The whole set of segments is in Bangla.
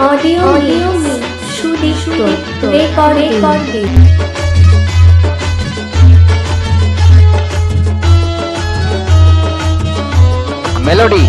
Audio audio Sudipta recording melody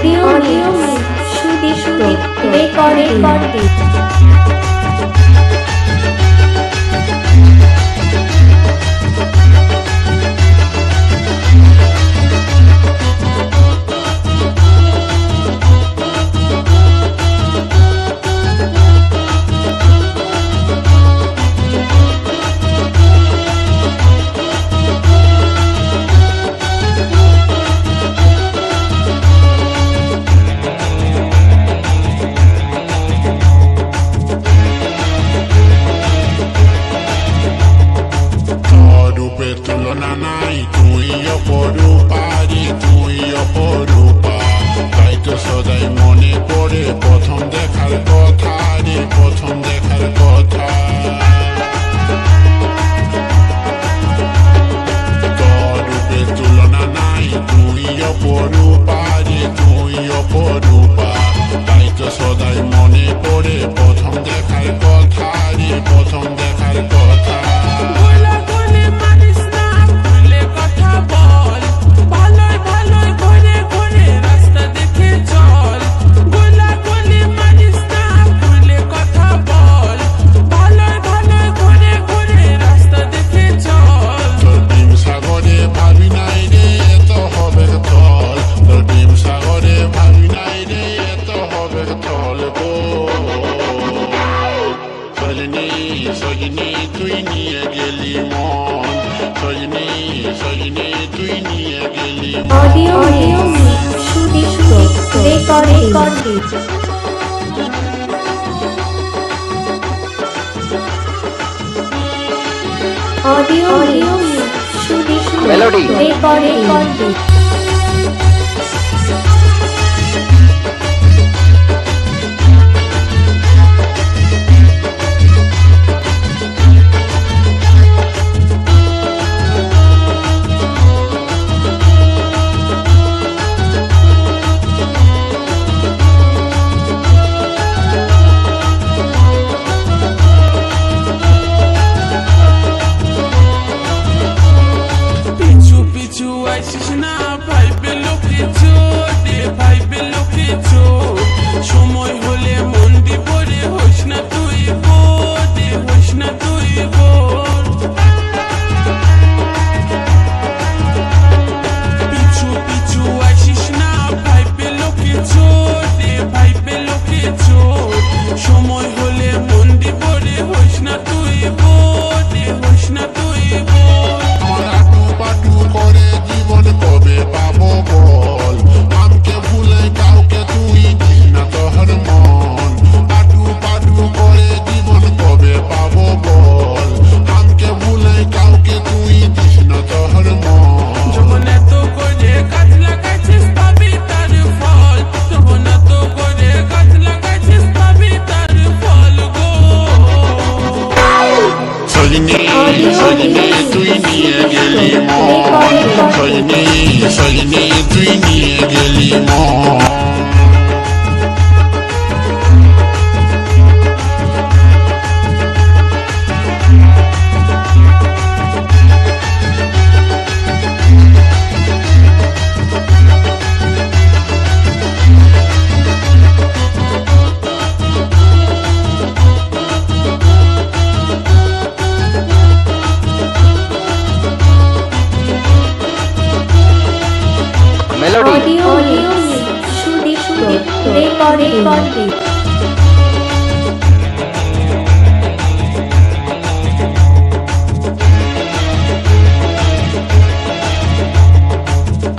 audio mix. Sudipta recording যায় মনে পড়ে প্রথম দেখার কথা রে প্রথম চলবো সজনি সজনি তুই নিয়ে গেলি মন সজনি সজনি তুই নিয়ে গেলি audio audio Sudishta recording recording Audio, audio, shooting, recording, recording.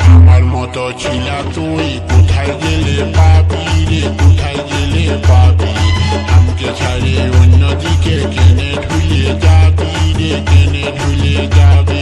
আমার মতো ছিল তুই কোথায় গেলে পাবি রে? কোথায় গেলে পাবি? আমাকে ছাড়ে অন্যদিকে কেনে ঢুলে যাবি রে? কেনে ঢুলে যাবি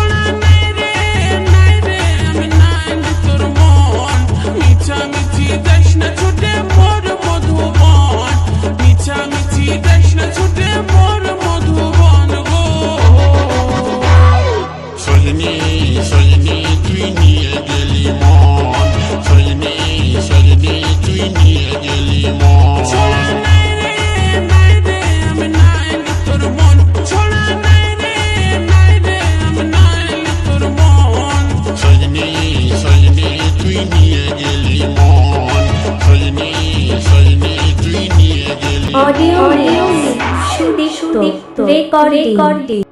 তুই নিয়ে